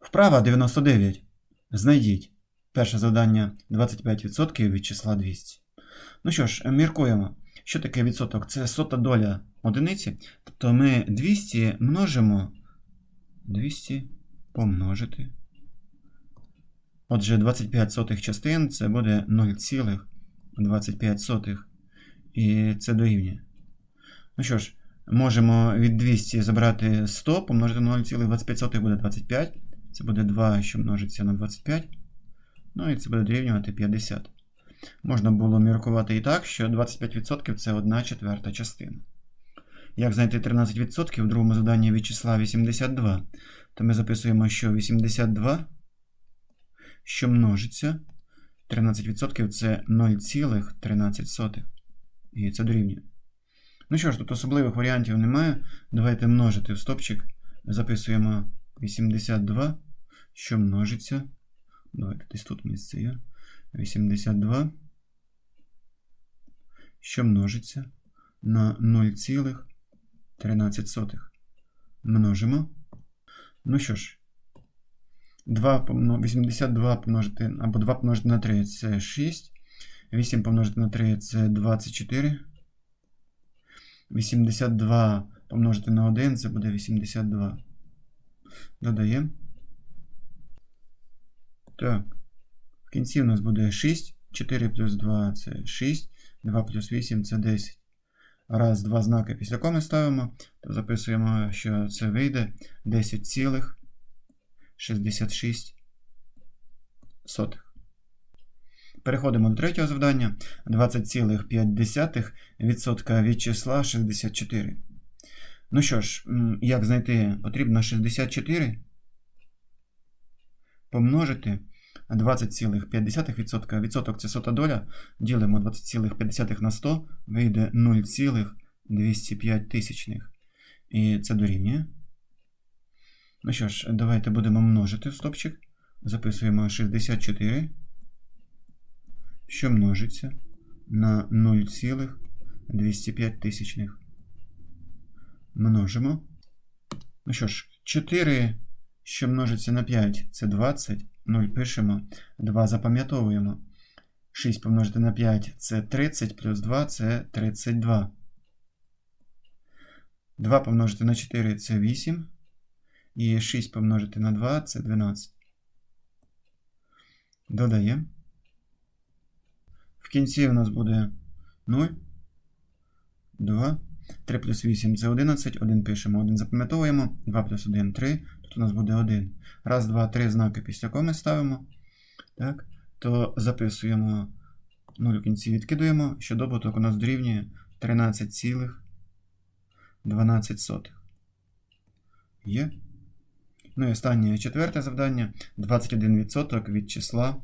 Вправа 99. Знайдіть. Перше завдання 25% від числа 200. Ну що ж, міркуємо. Що таке відсоток? Це сота доля одиниці. Тобто ми 200 множимо 200 помножити. Отже, 25 сотих частин це буде 0,25 сотих. І це дорівнює. Ну що ж, можемо від 200 забрати 100, помножити на 0,25 буде 25. Це буде 2, що множиться на 25. Ну і це буде дорівнювати 50. Можна було міркувати і так, що 25% це 1 четверта частина. Як знайти 13% в другому заданні від числа 82, то ми записуємо, що 82, що множиться, 13% це 0,13. І це дорівнює. Ну що ж, тут особливих варіантів немає. Давайте множити в стопчик. Записуємо 82, що множиться. Давайте десь тут місце є. 82, що множиться на 0,13. Множимо. Ну що ж, 2, 82 помножити, або 2 помножити на 3 це 6. 8 помножити на 3 це 24. 82 помножити на 1 це буде 82. Додаємо. Так. В кінці у нас буде 6. 4 плюс 2 це 6. 2 плюс 8 це 10. Раз, два знаки після коми ставимо, то записуємо, що це вийде 10,66. Переходимо до третього завдання. 20,5% від числа 64. Ну що ж, як знайти? Потрібно 64 помножити 20,5%. Відсоток це сота доля. Ділимо 20,5 на 100, вийде 0,205 тисячних. І це дорівнює. Ну що ж, давайте будемо множити в стопчик. Записуємо 64 що множиться на 0,205 тисячних. Множимо. Ну що ж, 4, що множиться на 5, це 20. 0 пишемо. 2 запам'ятовуємо. 6 помножити на 5 це 30, плюс 2 це 32. 2 помножити на 4 це 8. І 6 помножити на 2 це 12. Додаємо. В кінці у нас буде 0, 2, 3 плюс 8 це 11, 1 пишемо, 1 запам'ятовуємо, 2 плюс 1 3, тут у нас буде 1. Раз, два, три знаки після коми ставимо. Так, то записуємо 0 в кінці відкидуємо, що добуток у нас дорівнює 13,12. Є. Ну і останнє четверте завдання 21% від числа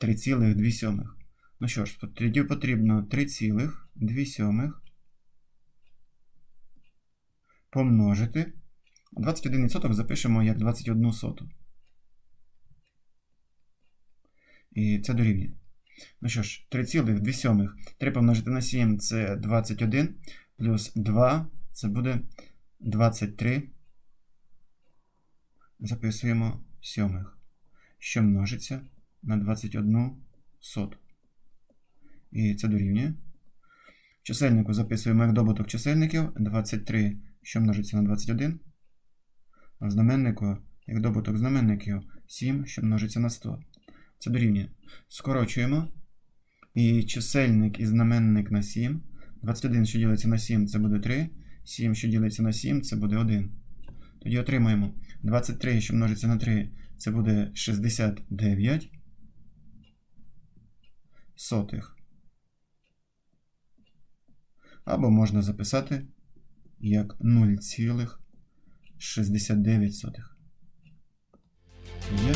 3,2. Ну що ж, тоді потрібно 3,2 помножити. 21% запишемо як 21 соту. І це дорівнює. Ну що ж, 3,2. 3 помножити на 7 це 21. Плюс 2 це буде 23. Записуємо сьомих, що множиться на 21 соту. І це дорівнює. Чисельнику записуємо як добуток чисельників 23, що множиться на 21. А знаменнику як добуток знаменників 7, що множиться на 100. Це дорівнює. Скорочуємо. І чисельник і знаменник на 7. 21, що ділиться на 7, це буде 3. 7, що ділиться на 7, це буде 1. Тоді отримаємо 23, що множиться на 3, це буде 69 сотих. Або можна записати як 0,69. Є.